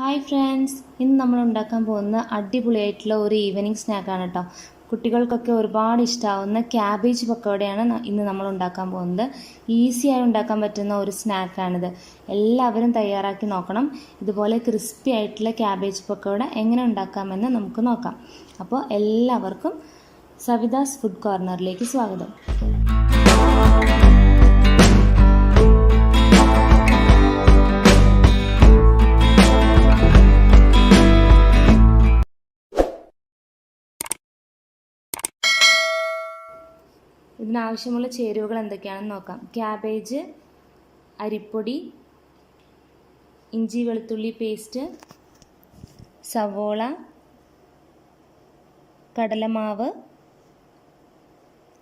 Hi friends ഇന്ന് നമ്മൾ ഉണ്ടാക്കാൻ പോകുന്ന അടിപൊളിയായിട്ടുള്ള ഒരു ഈവനിങ് സ്നാക്കാണ് കേട്ടോ കുട്ടികൾക്കൊക്കെ ഒരുപാട് ഇഷ്ടമാവുന്ന ക്യാബേജ് പക്കോടയാണ് ഇന്ന് നമ്മൾ ഉണ്ടാക്കാൻ പോകുന്നത്. ഈസിയായി ഉണ്ടാക്കാൻ പറ്റുന്ന ഒരു സ്നാക്കാണിത് എല്ലാവരും തയ്യാറാക്കി നോക്കണം. ഇതുപോലെ ക്രിസ്പി ആയിട്ടുള്ള ക്യാബേജ് പക്കോട എങ്ങനെ ഉണ്ടാക്കാമെന്ന് നമുക്ക് നോക്കാം. അപ്പോൾ എല്ലാവർക്കും സവിതാസ് ഫുഡ് കോർണറിലേക്ക് സ്വാഗതം. ഇതിനാവശ്യമുള്ള ചേരുവകൾ എന്തൊക്കെയാണെന്ന് നോക്കാം. ക്യാബേജ് അരിപ്പൊടി ഇഞ്ചി വെളുത്തുള്ളി പേസ്റ്റ് സവോള കടലമാവ്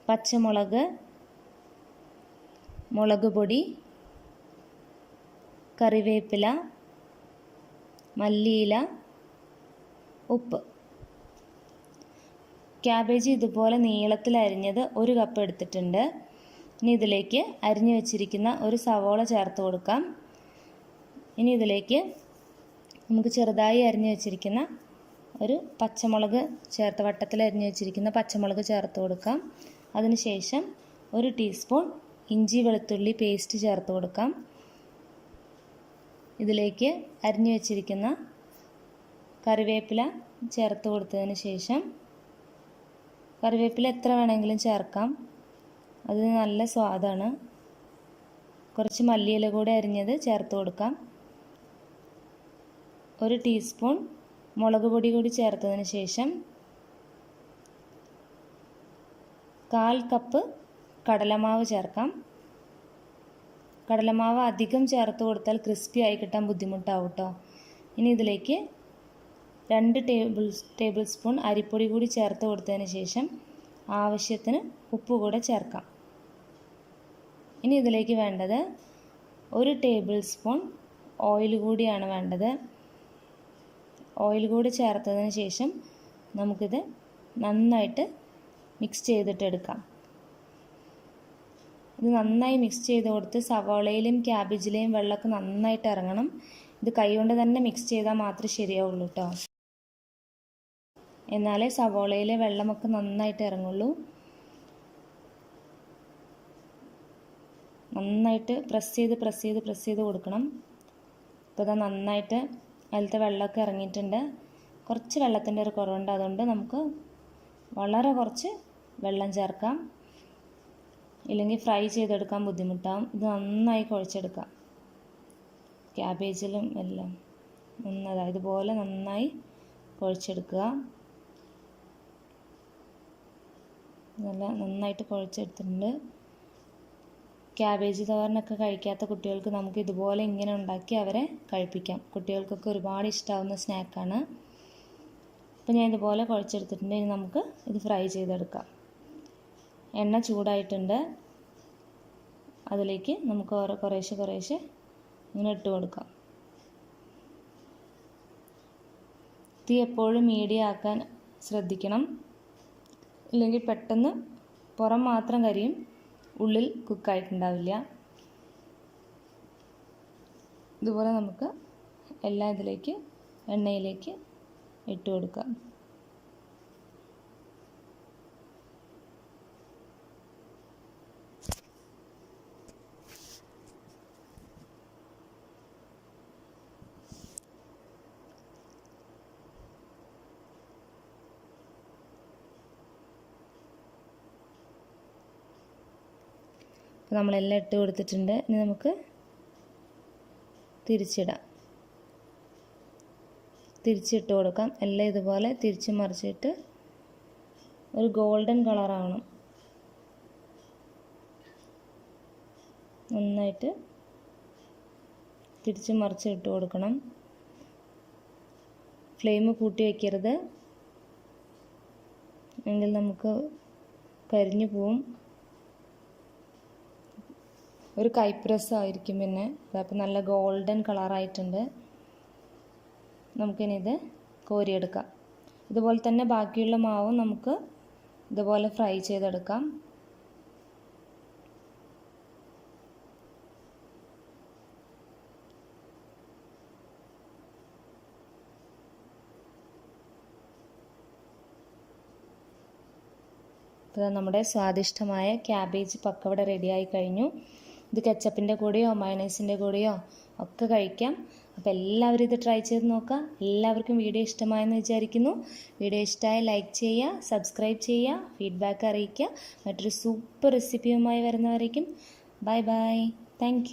പച്ചമുളക് മുളക് പൊടി കറിവേപ്പില മല്ലിയില ഉപ്പ്. ക്യാബേജ് ഇതുപോലെ നീളത്തിൽ അരിഞ്ഞത് ഒരു കപ്പ് എടുത്തിട്ടുണ്ട്. ഇനി ഇതിലേക്ക് അരിഞ്ഞു വെച്ചിരിക്കുന്ന ഒരു സവോള ചേർത്ത് കൊടുക്കാം. ഇനി ഇതിലേക്ക് നമുക്ക് ചെറുതായി അരിഞ്ഞു വെച്ചിരിക്കുന്ന ഒരു പച്ചമുളക് ചേർത്ത് വട്ടത്തിൽ അരിഞ്ഞു വെച്ചിരിക്കുന്ന പച്ചമുളക് ചേർത്ത് കൊടുക്കാം. അതിനുശേഷം ഒരു ടീസ്പൂൺ ഇഞ്ചി വെളുത്തുള്ളി പേസ്റ്റ് ചേർത്ത് കൊടുക്കാം. ഇതിലേക്ക് അരിഞ്ഞു വെച്ചിരിക്കുന്ന കറിവേപ്പില ചേർത്ത് കൊടുത്തതിന് ശേഷം കറിവേപ്പില എത്ര വേണമെങ്കിലും ചേർക്കാം. അത് നല്ല സ്വാദാണ്. കുറച്ച് മല്ലിയില കൂടി അരിഞ്ഞത് ചേർത്ത് കൊടുക്കാം. ഒരു ടീസ്പൂൺ മുളക് പൊടി കൂടി ചേർത്തതിന് ശേഷം കാൽ കപ്പ് കടലമാവ് ചേർക്കാം. കടലമാവ് അധികം ചേർത്ത് കൊടുത്താൽ ക്രിസ്പി ആയി കിട്ടാൻ ബുദ്ധിമുട്ടാവും കേട്ടോ ഇനി ഇതിലേക്ക് രണ്ട് ടേബിൾ ടേബിൾ സ്പൂൺ അരിപ്പൊടി കൂടി ചേർത്ത് കൊടുത്തതിന് ശേഷം ആവശ്യത്തിന് ഉപ്പ് കൂടെ ചേർക്കാം. ഇനി ഇതിലേക്ക് വേണ്ടത് ഒരു ടേബിൾ സ്പൂൺ ഓയിൽ കൂടിയാണ് വേണ്ടത്. ഓയിൽ കൂടി ചേർത്തതിന് ശേഷം നമുക്കിത് നന്നായിട്ട് മിക്സ് ചെയ്തിട്ടെടുക്കാം ഇത് നന്നായി മിക്സ് ചെയ്ത് കൊടുത്ത് സവാളയിലും ക്യാബേജിലെയും വെള്ളമൊക്കെ നന്നായിട്ട് ഇറങ്ങണം. ഇത് കൈകൊണ്ട് തന്നെ മിക്സ് ചെയ്താൽ മാത്രമേ ശരിയാവുള്ളൂ കേട്ടോ എന്നാലേ സവോളയിലെ വെള്ളമൊക്കെ നന്നായിട്ട് ഇറങ്ങുള്ളൂ. നന്നായിട്ട് പ്രസ് ചെയ്ത് പ്രസ് ചെയ്ത് പ്രസ് ചെയ്ത് കൊടുക്കണം. ഇപ്പോൾ ഇതാ നന്നായിട്ട് അതിലത്തെ വെള്ളമൊക്കെ ഇറങ്ങിയിട്ടുണ്ട്. കുറച്ച് വെള്ളത്തിന്റെ ഒരു കുറവുണ്ട്. അതുകൊണ്ട് നമുക്ക് വളരെ കുറച്ച് വെള്ളം ചേർക്കാം. ഇല്ലെങ്കിൽ ഫ്രൈ ചെയ്തെടുക്കാൻ ബുദ്ധിമുട്ടാവും. ഇത് നന്നായി കുഴച്ചെടുക്കാം. ക്യാബേജിലും എല്ലാം നന്നായി ഇതുപോലെ നന്നായി കുഴച്ചെടുക്കുക. നല്ല നന്നായിട്ട് കുഴച്ചെടുത്തിട്ടുണ്ട്. ക്യാബേജ് തോരനൊക്കെ കഴിക്കാത്ത കുട്ടികൾക്ക് നമുക്ക് ഇതുപോലെ ഇങ്ങനെ ഉണ്ടാക്കി അവരെ കഴിപ്പിക്കാം. കുട്ടികൾക്കൊക്കെ ഒരുപാട് ഇഷ്ടമാവുന്ന സ്നാക്കാണ്. അപ്പോൾ ഞാൻ ഇതുപോലെ കുഴച്ചെടുത്തിട്ടുണ്ട്. ഇനി നമുക്ക് ഇത് ഫ്രൈ ചെയ്തെടുക്കാം. എണ്ണ ചൂടായിട്ടുണ്ട്. അതിലേക്ക് നമുക്ക് ഓരോ കുറേശ്ശെ കുറേശ്ശെ ഇങ്ങനെ ഇട്ട് കൊടുക്കാം. തീ എപ്പോഴും മീഡിയം ആക്കാൻ ശ്രദ്ധിക്കണം. ഇല്ലെങ്കിൽ പെട്ടെന്ന് പുറം മാത്രം കരിയും ഉള്ളിൽ കുക്കായിട്ടുണ്ടാവില്ല ഇതുപോലെ നമുക്ക് എല്ലാം ഇതിലേക്ക് എണ്ണയിലേക്ക് ഇട്ട് കൊടുക്കാം. അപ്പോൾ നമ്മളെല്ലാം ഇട്ട് കൊടുത്തിട്ടുണ്ട്. ഇനി നമുക്ക് തിരിച്ചിടാം. തിരിച്ചിട്ട് കൊടുക്കാം. എല്ലാം ഇതുപോലെ തിരിച്ച് മറിച്ചിട്ട് ഒരു ഗോൾഡൻ കളറാവണം നന്നായിട്ട് തിരിച്ച് മറിച്ച് ഇട്ട് കൊടുക്കണം. ഫ്ലെയിം കൂട്ടി വയ്ക്കരുത് എങ്കിൽ നമുക്ക് കരിഞ്ഞു പോവും. ഒരു കൈപ്രസ് ആയിരിക്കും പിന്നെ. അതപ്പോൾ നല്ല ഗോൾഡൻ കളറായിട്ടുണ്ട് നമുക്കിനി ഇത് കോരിയെടുക്കാം. ഇതുപോലെ തന്നെ ബാക്കിയുള്ള മാവും നമുക്ക് ഇതുപോലെ ഫ്രൈ ചെയ്തെടുക്കാം. നമ്മുടെ സ്വാദിഷ്ടമായ ക്യാബേജ് പക്കവട റെഡിയായി കഴിഞ്ഞു. ഇത് കെച്ചപ്പിന്റെ കൂടെയോ മയണൈസിന്റെ കൂടെയോ ഒക്കെ കഴിക്കാം. അപ്പോൾ എല്ലാവരും ഇത് ട്രൈ ചെയ്ത് നോക്കുക. എല്ലാവർക്കും വീഡിയോ ഇഷ്ടമായെന്ന് വിചാരിക്കുന്നു. വീഡിയോ ഇഷ്ടമായ ലൈക്ക് ചെയ്യുക സബ്സ്ക്രൈബ് ചെയ്യുക ഫീഡ്ബാക്ക് അറിയിക്കുക. മറ്റൊരു സൂപ്പർ റെസിപ്പിയുമായി വരുന്നവരേക്കും ബൈ ബൈ താങ്ക്